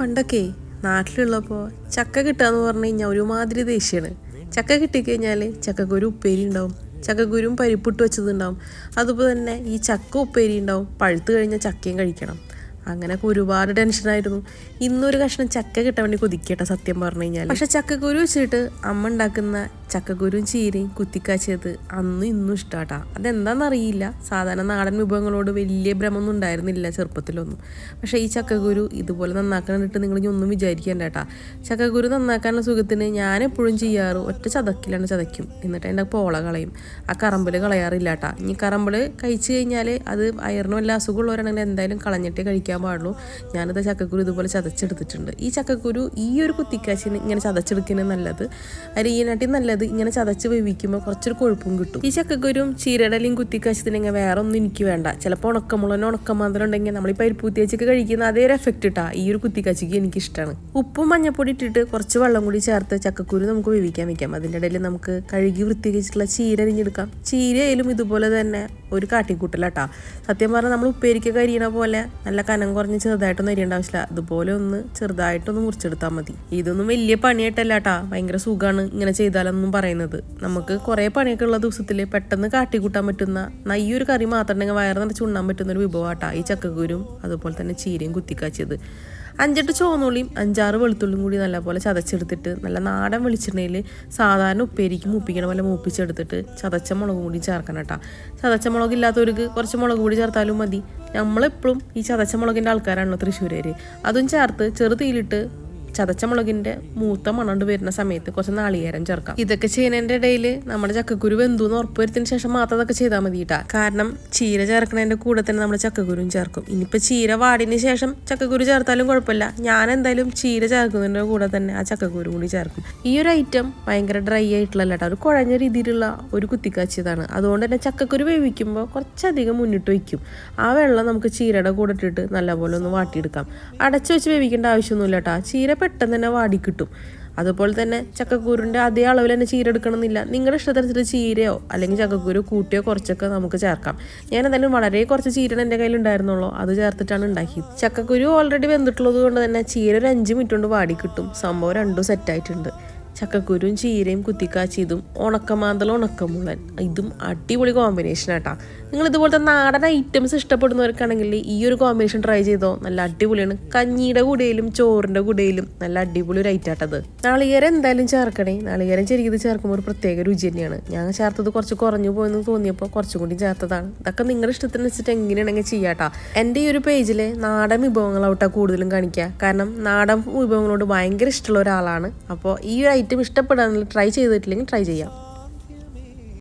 പണ്ടൊക്കെ നാട്ടിലുള്ളപ്പോൾ ചക്ക കിട്ടാന്ന് പറഞ്ഞു കഴിഞ്ഞാൽ ഒരുമാതിരി ദേഷ്യമാണ് ചക്ക കിട്ടിക്കഴിഞ്ഞാൽ ചക്കക്കുരു ഉപ്പേരി ഉണ്ടാവും. ചക്കക്കുരും പരിപ്പിട്ട് വെച്ചതുണ്ടാവും. അതുപോലെ തന്നെ ഈ ചക്ക ഉപ്പേരി ഉണ്ടാവും. പഴുത്ത് കഴിഞ്ഞാൽ ചക്കയും കഴിക്കണം. അങ്ങനെയൊക്കെ ഒരുപാട് ടെൻഷനായിരുന്നു ഇന്നൊരു കഷ്ണം ചക്ക കിട്ടാൻ വേണ്ടി കൊതിക്കട്ടെ സത്യം പറഞ്ഞു കഴിഞ്ഞാൽ പക്ഷെ ചക്കക്കുരു വെച്ചിട്ട് അമ്മ ഉണ്ടാക്കുന്ന ചക്കക്കുരും ചീരയും കുത്തിക്കാച്ചത് അന്നും ഇന്നും ഇഷ്ടാട്ടാ. അതെന്താണെന്നറിയില്ല സാധാരണ നാടൻ വിഭവങ്ങളോട് വലിയ ഭ്രമമൊന്നും ഉണ്ടായിരുന്നില്ല ചെറുപ്പത്തിലൊന്നും. പക്ഷേ ഈ ചക്കക്കുരു ഇതുപോലെ നന്നാക്കാനിട്ട് നിങ്ങൾ ഇനി ഒന്നും വിചാരിക്കേണ്ട കേട്ടാ ചക്കക്കുരു നന്നാക്കാനുള്ള സുഖത്തിന് ഞാൻ എപ്പോഴും ചെയ്യാറ് ഒറ്റ ചതക്കിലാണ് ചതയ്ക്കും. എന്നിട്ട് അതിന്റെ പോള കളയും. ആ കറമ്പിൽ കളയാറില്ല കേട്ടാ ഇനി കറമ്പിൽ കഴിച്ചു കഴിഞ്ഞാൽ അത് അയറിനും വല്ല അസുഖമുള്ളവരാണെങ്കിൽ എന്തായാലും കളഞ്ഞിട്ടേ കഴിക്കാൻ പാടുള്ളൂ. ഞാനത് ചക്കക്കുരു ഇതുപോലെ ചതച്ചെടുത്തിട്ടുണ്ട്. ഈ ചക്കക്കുരു ഈ ഒരു കുത്തിക്കാശിന് ഇങ്ങനെ ചതച്ചെടുക്കുന്നത് നല്ലത്. അരിയിനാട്ടി നല്ലത് ഇങ്ങനെ ചതച്ച് വേവിക്കുമ്പോൾ കുറച്ചൊരു കൊഴുപ്പും കിട്ടും. ഈ ചക്കക്കുരും ചീരടലയും കുത്തിക്കാശത്തിന് ഇങ്ങനെ വേറെ ഒന്നും എനിക്ക് വേണ്ട. ചിലപ്പോൾ ഉണക്കമുളനോ ഉണക്കമാന്തരം ഉണ്ടെങ്കിൽ നമ്മളിപ്പോൾ വെച്ചൊക്കെ കഴിക്കുന്ന അതേ ഒരു എഫക്റ്റ് ഇട്ടാ ഈ ഒരു കുത്തിക്കാച്ചിക്ക് എനിക്ക് ഇഷ്ടമാണ് ഉപ്പും മഞ്ഞപ്പൊടി ഇട്ടിട്ട് കുറച്ച് വെള്ളം കൂടി ചേർത്ത് ചക്കക്കുരു നമുക്ക് വേവിക്കാൻ വെക്കാം. അതിന്റെ ഇടയിൽ നമുക്ക് കഴുകി വൃത്തികരിച്ചിട്ടുള്ള ചീര അരിഞ്ഞെടുക്കാം. ചീരയിലും ഇതുപോലെ തന്നെ ഒരു കാട്ടിക്കൂട്ടലാട്ടാ. സത്യം പറഞ്ഞാൽ നമ്മൾ ഉപ്പേരിക്കൊക്കെ അരിയണ പോലെ നല്ല കനം കുറഞ്ഞ് ചെറുതായിട്ടൊന്നും അരിയേണ്ട ആവശ്യമില്ല. അതുപോലെ ഒന്ന് ചെറുതായിട്ടൊന്ന് മുറിച്ചെടുത്താൽ മതി. ഇതൊന്നും വലിയ പണിയായിട്ടല്ല കേട്ടാ ഭയങ്കര സുഖമാണ് ഇങ്ങനെ ചെയ്താലൊന്നും പറയുന്നത്. നമുക്ക് കുറേ പണിയൊക്കെ ഉള്ള ദിവസത്തിൽ പെട്ടെന്ന് കാട്ടിക്കൂട്ടാൻ പറ്റുന്ന നയ്യൊരു കറി മാത്രം ഉണ്ടെങ്കിൽ വയറ് നിറച്ച് ഉണ്ണാൻ പറ്റുന്ന ഒരു വിഭവമാട്ടാ ഈ ചക്കക്കുരും അതുപോലെ തന്നെ ചീരയും കുത്തിക്കാച്ചിയത്. അഞ്ചെട്ട് ചുവന്നുള്ളിയും അഞ്ചാറ് വെളുത്തുള്ളിയും കൂടി നല്ലപോലെ ചതച്ചെടുത്തിട്ട് നല്ല നാടൻ വെളിച്ചെണ്ണയിൽ സാധാരണ ഉപ്പേരിക്ക് മൂപ്പിക്കണ പോലെ മൂപ്പിച്ചെടുത്തിട്ട് ചതച്ച മുളകും കൂടി ചേർക്കണം കേട്ടോ ചതച്ച മുളക് ഇല്ലാത്തവർക്ക് കുറച്ച് മുളക് കൂടി ചേർത്താലും മതി. നമ്മളെപ്പോഴും ഈ ചതച്ച മുളകിന്റെ ആൾക്കാരാണല്ലോ തൃശ്ശൂരേര്. അതും ചേർത്ത് ചെറുതീയിലിട്ട് ചതച്ച മുളകിന്റെ മൂത്ത മണണ്ട് വരുന്ന സമയത്ത് കുറച്ച് നാളികേരം ചേർക്കാം. ഇതൊക്കെ ചെയ്യുന്നതിന്റെ ഇടയിൽ നമ്മുടെ ചക്കക്കുരു വെന്തുന്ന് ഉറപ്പുവരുത്തിന് ശേഷം മാത്രം അതൊക്കെ ചെയ്താൽ മതി കേട്ടാ കാരണം ചീര ചേർക്കുന്നതിന്റെ കൂടെ തന്നെ നമ്മൾ ചക്കക്കുരുവും ചേർക്കും. ഇനിയിപ്പോൾ ചീര വാടിന് ശേഷം ചക്കക്കുരു ചേർത്താലും കുഴപ്പമില്ല. ഞാൻ എന്തായാലും ചീര ചേർക്കുന്നതിന്റെ കൂടെ തന്നെ ആ ചക്കക്കുരു കൂടി ചേർക്കും. ഈ ഒരു ഐറ്റം ഭയങ്കര ഡ്രൈ ആയിട്ടുള്ള കേട്ടോ ഒരു കുഴഞ്ഞ രീതിയിലുള്ള ഒരു കുത്തിക്കാച്ചിയതാണ്. അതുകൊണ്ട് തന്നെ ചക്കക്കുരു വേവിക്കുമ്പോൾ കുറച്ചധികം മുന്നിട്ട് വയ്ക്കും. ആ വെള്ളം നമുക്ക് ചീരയുടെ കൂടെ ഇട്ടിട്ട് നല്ലപോലെ ഒന്ന് വാട്ടിയെടുക്കാം. അടച്ചു വെച്ച് വേവിക്കേണ്ട ആവശ്യമൊന്നുമില്ല കേട്ടോ ചീര പെട്ടെന്ന് തന്നെ വാടി കിട്ടും. അതുപോലെ തന്നെ ചക്കക്കൂരിന്റെ അതേ അളവിൽ തന്നെ ചീര എടുക്കണമെന്നില്ല. നിങ്ങളുടെ ഇഷ്ടത്തിനനുസരിച്ച് ചീരയോ അല്ലെങ്കിൽ ചക്കക്കൂരോ കൂട്ടിയോ കുറച്ചൊക്കെ നമുക്ക് ചേർക്കാം. ഞാൻ എന്തായാലും വളരെ കുറച്ച് ചീരയാണ് എന്റെ കയ്യിൽ ഉണ്ടായിരുന്നുള്ളൂ അത് ചേർത്തിട്ടാണ് ഉണ്ടാക്കിയത്. ചക്കക്കുരു ഓൾറെഡി വെന്തിട്ടുള്ളത് കൊണ്ട് തന്നെ ചീര ഒരു അഞ്ച് മിനിറ്റ് കൊണ്ട് വാടി കിട്ടും. സംഭവം രണ്ടും സെറ്റായിട്ടുണ്ട് ചക്കക്കുരും ചീരയും കുത്തിക്കാച്ചിയതും ഉണക്കമാന്തളം ഉണക്കമുള്ളൻ. ഇതും അടിപൊളി കോമ്പിനേഷൻ ആട്ടാ. നിങ്ങൾ ഇതുപോലത്തെ നാടൻ ഐറ്റംസ് ഇഷ്ടപ്പെടുന്നവർക്കാണെങ്കിൽ ഈ ഒരു കോമ്പിനേഷൻ ട്രൈ ചെയ്തോ. നല്ല അടിപൊളിയാണ്. കഞ്ഞിയുടെ കൂടെയിലും ചോറിന്റെ കൂടെയിലും നല്ല അടിപൊളി ഒരു ഐറ്റം ആട്ടത് നാളികേരം എന്തായാലും ചേർക്കണേ. നാളികേരം ചെറിയത് ചേർക്കുമ്പോൾ ഒരു പ്രത്യേക രുചി തന്നെയാണ്. ഞാൻ ചേർത്തത് കുറച്ച് കുറഞ്ഞു പോയെന്ന് തോന്നിയപ്പോൾ കുറച്ചും കൂടി ചേർത്തതാണ്. ഇതൊക്കെ നിങ്ങളുടെ ഇഷ്ടത്തിനനുസരിച്ച് എങ്ങനെയാണെങ്കിൽ ചെയ്യാട്ടാ. എന്റെ ഈ ഒരു പേജിൽ നാടൻ വിഭവങ്ങളോട്ടാണ് കൂടുതലും കാണിക്കുക. കാരണം നാടൻ വിഭവങ്ങളോട് ഭയങ്കര ഇഷ്ടമുള്ള ഒരാളാണ്. അപ്പോൾ ഈ ഒരു ഐറ്റം ഇഷ്ടപ്പെടാനുള്ള ട്രൈ ചെയ്തിട്ടില്ലെങ്കിൽ ട്രൈ ചെയ്യാം.